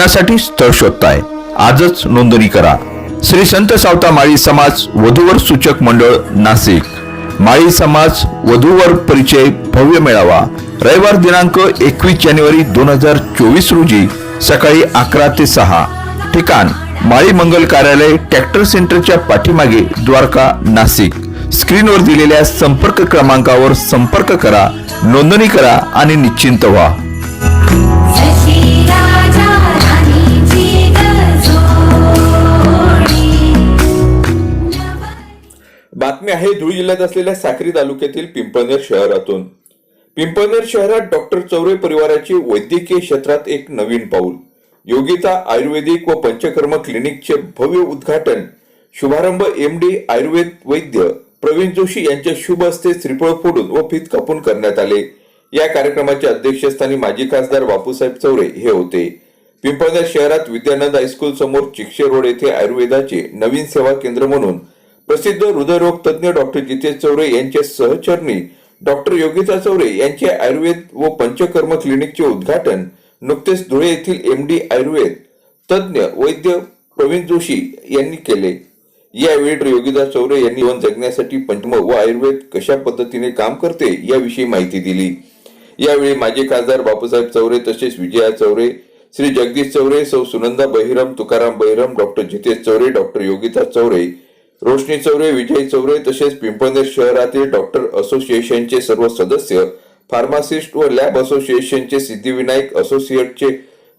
लग्नासाठी स्थळ शोधताय. आजच नोंदणी करा. श्री संत सावता माळी समाज वधूवर सूचक मंडळ नाशिक. माळी समाज वधूवर परिचय भव्य मेळावा. रविवार दिनांक एकवीस जानेवारी दोन हजार चोवीस रोजी सकाळी अकरा ते सहा. ठिकाण माळी मंगल कार्यालय ट्रॅक्टर सेंटरच्या पाठीमागे द्वारका नाशिक. स्क्रीनवर दिलेल्या संपर्क क्रमांकावर संपर्क करा नोंदणी करा आणि निश्चिंत व्हा. बातमी आहे धुळे जिल्ह्यात असलेल्या साक्री तालुक्यातील पिंपळनेर शहरातून. पिंपळनेर शहरात डॉक्टर चौरे परिवाराचे वैद्यकीय क्षेत्रात एक नवीन पाऊल. योगिता आयुर्वेदिक व पंचकर्म क्लिनिकचे भव्य उद्घाटन. शुभारंभ एम डी आयुर्वेद वैद्य प्रवीण जोशी यांच्या शुभ हस्ते श्रीफळ फोडून व फीत कापून करण्यात आले. या कार्यक्रमाच्या अध्यक्षस्थानी माजी खासदार बापूसाहेब चौरे हे होते. पिंपळनेर शहरात विद्यानंद हायस्कूल समोर चिक्षे रोड येथे आयुर्वेदाचे नवीन सेवा केंद्र म्हणून प्रसिद्ध हृदयरोग तज्ज्ञ डॉक्टर जितेश चौरे यांचे सहचरणी डॉक्टर योगिता चौरे यांचे आयुर्वेद व पंचकर्म क्लिनिकचे उद्घाटन नुकतेच धुळे येथील एम डी आयुर्वेद तज्ज्ञ वैद्य प्रवीण जोशी यांनी केले. यावेळी योगिता चौरे यांनी जीवन जगण्यासाठी पंचम व आयुर्वेद कशा पद्धतीने काम करते याविषयी माहिती दिली. यावेळी माजी खासदार बापूसाहेब चौरे तसेच विजया चौरे श्री जगदीश चौरे सौ सुनंदा बहिरम तुकाराम बहिरम डॉक्टर जितेश चौरे डॉक्टर योगिता चौरे रोशनी चौरे विजय चौरे तसेच पिंपळनेर शहरातील डॉक्टर असोसिएशनचे सर्व सदस्य फार्मासिस्ट व लॅब असोसिएशनचे सिद्धिविनायक असोसिएटचे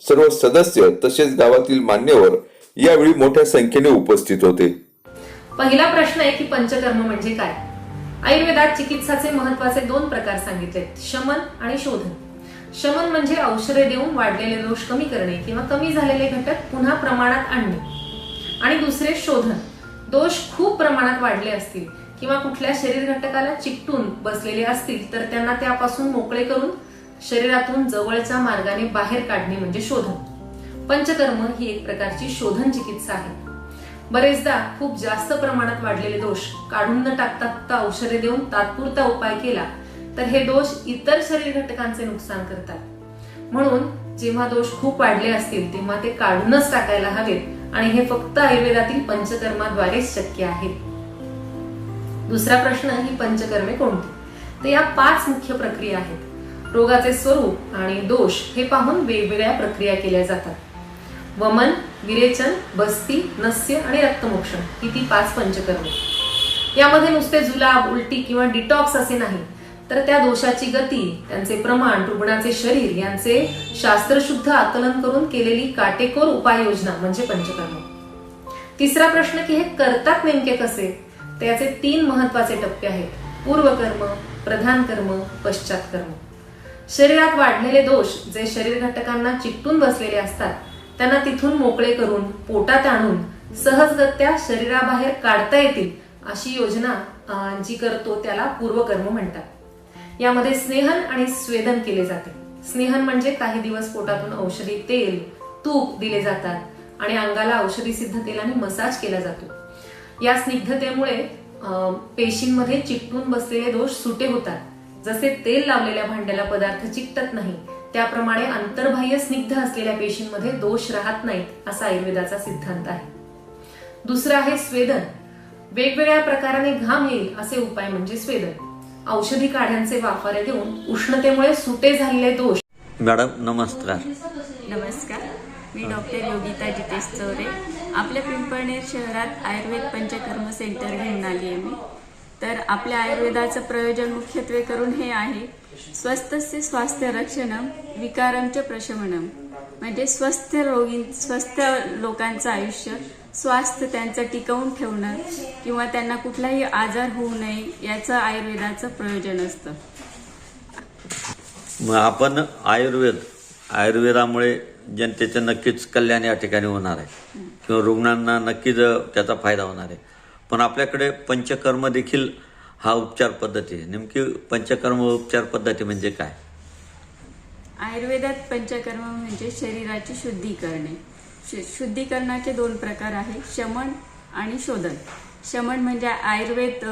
सर्व सदस्य तसेच गावातील मान्यवर यावेळी मोठ्या संख्येने उपस्थित होते. पहिला प्रश्न आहे की पंचकर्म म्हणजे काय? आयुर्वेदात चिकित्साचे महत्त्वाचे दोन प्रकार सांगितले शमन आणि शोधन. शमन म्हणजे औषधे देऊन वाढलेले दोष कमी करणे किंवा कमी झालेले घटक पुन्हा प्रमाणात आणणे. आणि दुसरे शोधन. दोष खूप प्रमाणात वाढले असतील किंवा कुठल्या शरीर घटकाला चिकटून बसलेले असतील तर त्यांना त्यापासून मोकळे करून शरीरातून जवळच्या मार्गाने बाहेर काढणे म्हणजे शोधन. पंचकर्म ही एक प्रकारची शोधन चिकित्सा आहे. बरेचदा खूप जास्त प्रमाणात वाढलेले दोष काढून न टाकता औषधे देऊन तात्पुरता उपाय केला तर हे दोष इतर शरीर घटकांचे नुकसान करतात. म्हणून जेव्हा दोष खूप वाढले असतील तेव्हा ते काढूनच टाकायला हवेत. आणि हे फक्त आयुर्वेदातील पंचकर्माद्वारेच शक्य आहे. दुसरा प्रश्न ही पंचकर्मे कोणती? तर या पाच मुख्य प्रक्रिया आहेत. रोगाचे स्वरूप आणि दोष हे पाहून वेगवेगळ्या प्रक्रिया केल्या जातात. वमन विरेचन बस्ती नस्य आणि रक्तमोक्षण ही ती पाच पंचकर्मे. यामध्ये नुसते जुलाब उलटी किंवा डिटॉक्स असे नाही. तर त्या दोषाची गती त्यांचे प्रमाण रुग्णाचे शरीर यांचे शास्त्रशुद्ध आकलन करून केलेली काटेकोर उपाययोजना म्हणजे पंचकर्म. तिसरा प्रश्न की हे करतात नेमके कसे? त्याचे तीन महत्त्वाचे टप्पे आहेत. पूर्वकर्म प्रधान कर्म पश्चात कर्म. शरीरात वाढलेले दोष जे शरीर घटकांना चिकटून बसलेले असतात त्यांना तिथून मोकळे करून पोटात आणून सहजगत्या शरीराबाहेर काढता येतील अशी योजना जी करतो त्याला पूर्वकर्म म्हणतात. यामध्ये स्नेहन आणि स्वेदन केले जाते. स्नेहन म्हणजे काही दिवस पोटातून औषधी तेल तूप दिले जातात आणि अंगाला औषधी सिद्ध तेलाने मसाज केला जातो. या स्निग्धतेमुळे अं, पेशींमध्ये चिकटून बसलेले दोष सुटे होतात. जसे तेल लावलेल्या भांड्याला पदार्थ चिकटत नाही त्याप्रमाणे अंतर्बाह्य स्निग्ध असलेल्या पेशींमध्ये दोष राहत नाहीत असा आयुर्वेदाचा सिद्धांत आहे. दुसरं आहे स्वेदन. वेगवेगळ्या प्रकाराने घाम येईल असे उपाय म्हणजे स्वेदन. औषधी काढ्यांचे वाफारे देऊन उष्णतेमुळे सुटे झालेले दोष. मॅडम नमस्कार. नमस्कार. मी डॉक्टर योगिता जितेश चौरे. आपल्या पिंपळनेर शहरात आयुर्वेद पंचकर्म सेंटर घेऊन आली आहे मी. तर आपल्या आयुर्वेदाचं प्रयोजन मुख्यत्वे करून हे आहे. स्वस्थस्य स्वास्थ्य रक्षणम विकारमच प्रशमनम म्हणजे स्वस्थ रोगी स्वस्थ लोकांचं आयुष्य स्वास्थ्य त्यांचं टिकवून ठेवणं किंवा त्यांना कुठलाही आजार होऊ नये याचं आयुर्वेदाचं प्रयोजन असतं. मग आपण आयुर्वेद आयुर्वेदामुळे जनतेचं नक्कीच कल्याण या ठिकाणी होणार आहे. किंवा रुग्णांना नक्कीच त्याचा फायदा होणार आहे. पण आपल्याकडे पंचकर्म देखील हा उपचार पद्धती आहे. नेमकी पंचकर्म उपचार पद्धती म्हणजे काय? आयुर्वेदात पंचकर्म म्हणजे शरीराची शुद्धी करणे शु- शुद्धीकरणाचे दोन प्रकार आहेत शमन आणि शोधन. शमन म्हणजे आयुर्वेद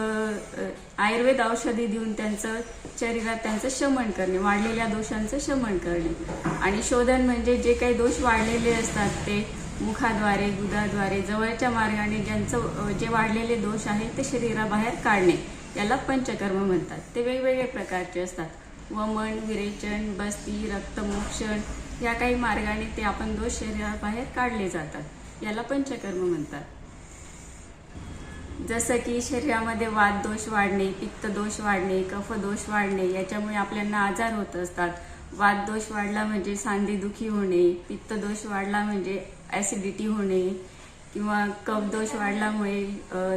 आयुर्वेद औषधी देऊन त्यांचं शरीरात त्यांचं शमन करणे वाढलेल्या दोषांचं शमन करणे. आणि शोधन म्हणजे जे काही दोष वाढलेले असतात ते मुखाद्वारे दुधाद्वारे जवळच्या मार्गाने ज्यांचं जे वाढलेले दोष आहेत ते शरीराबाहेर काढणे याला पंचकर्म म्हणतात. ते वेगवेगळ्या प्रकारचे असतात. वमन विरेचन बस्ती रक्तमोक्षण या काही मार्गाने ते आपण दोष शरीराबाहेर काढले जातात. याला पंचकर्म म्हणतात. जसं की शरीरामध्ये वाद दोष वाढणे पित्त दोष वाढणे कफ दोष वाढणे याच्यामुळे आपल्याला आजार होत असतात. वाद दोष वाढला म्हणजे सांधेदुखी होणे पित्त दोष वाढला म्हणजे ॲसिडिटी होणे किंवा कफ दोष वाढल्यामुळे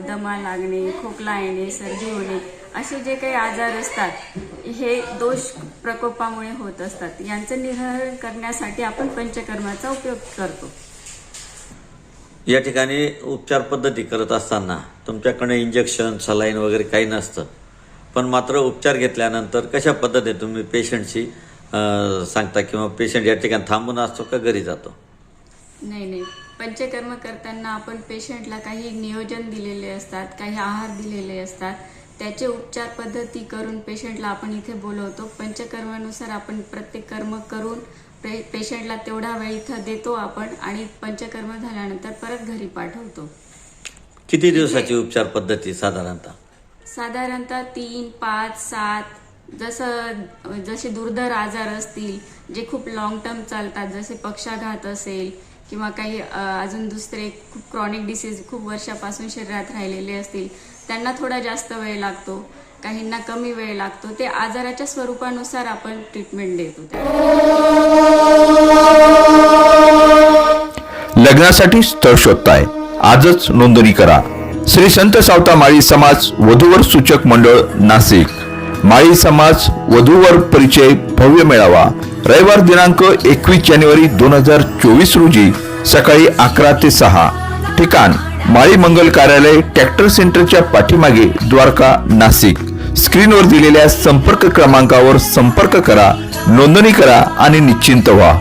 दमा लागणे खोकला येणे सर्दी होणे असे जे काही आजार असतात हे दोष प्रकोपामुळे होत असतात. यांचं निराकरण करण्यासाठी आपण पंचकर्माचा उपयोग करतो. या ठिकाणी उपचार पद्धती करत असताना तुमच्याकडे इंजेक्शन सलाईन वगैरे काही नसतं. पण मात्र उपचार घेतल्यानंतर कशा पद्धतीने तुम्ही पेशंटशी सांगता किंवा पेशंट या ठिकाणी थांबून असतो का घरी जातो? नाही नाही. पंचकर्म करताना आपण पेशंटला काही नियोजन दिलेले असतात काही आहार दिलेले असतात. त्याचे उपचार पद्धती करून पेशंटला आपण इथे बोलवतो. पंचकर्मानुसार आपण प्रत्येक कर्म करून पे पेशंटला तेवढा वेळ इथं देतो आपण आणि पंचकर्म झाल्यानंतर परत घरी पाठवतो. किती दिवसाची उपचार पद्धती साधारणतः? साधारणतः तीन पाच सात जसं जसे दुर्धर आजार असतील जे खूप लॉंग टर्म चालतात जसे पक्षाघात असेल किंवा काही अजून दुसरे खूप क्रॉनिक डिसीज खूप वर्षापासून शरीरात राहिलेले असतील त्यांना थोडा जास्त वेळ लागतो काहींना कमी वेळ लागतो ते आजाराच्या स्वरूपानुसार आपण ट्रीटमेंट देतो लग्नासाठी स्थळ शोधताय. आजच नोंदणी करा. श्री संत सावता माळी समाज वधूवर सूचक मंडळ नाशिक. माळी समाज वधूवर परिचय भव्य मेळावा. रविवार दिनांक एकवीस जानेवारी दोन हजार चोवीस रोजी सकाळी अकरा ते सहा. ठिकाण माळी मंगल कार्यालय ट्रॅक्टर सेंटरच्या पाठीमागे द्वारका नाशिक. स्क्रीनवर दिलेल्या संपर्क क्रमांकावर संपर्क करा नोंदणी करा आणि निश्चिंत व्हा.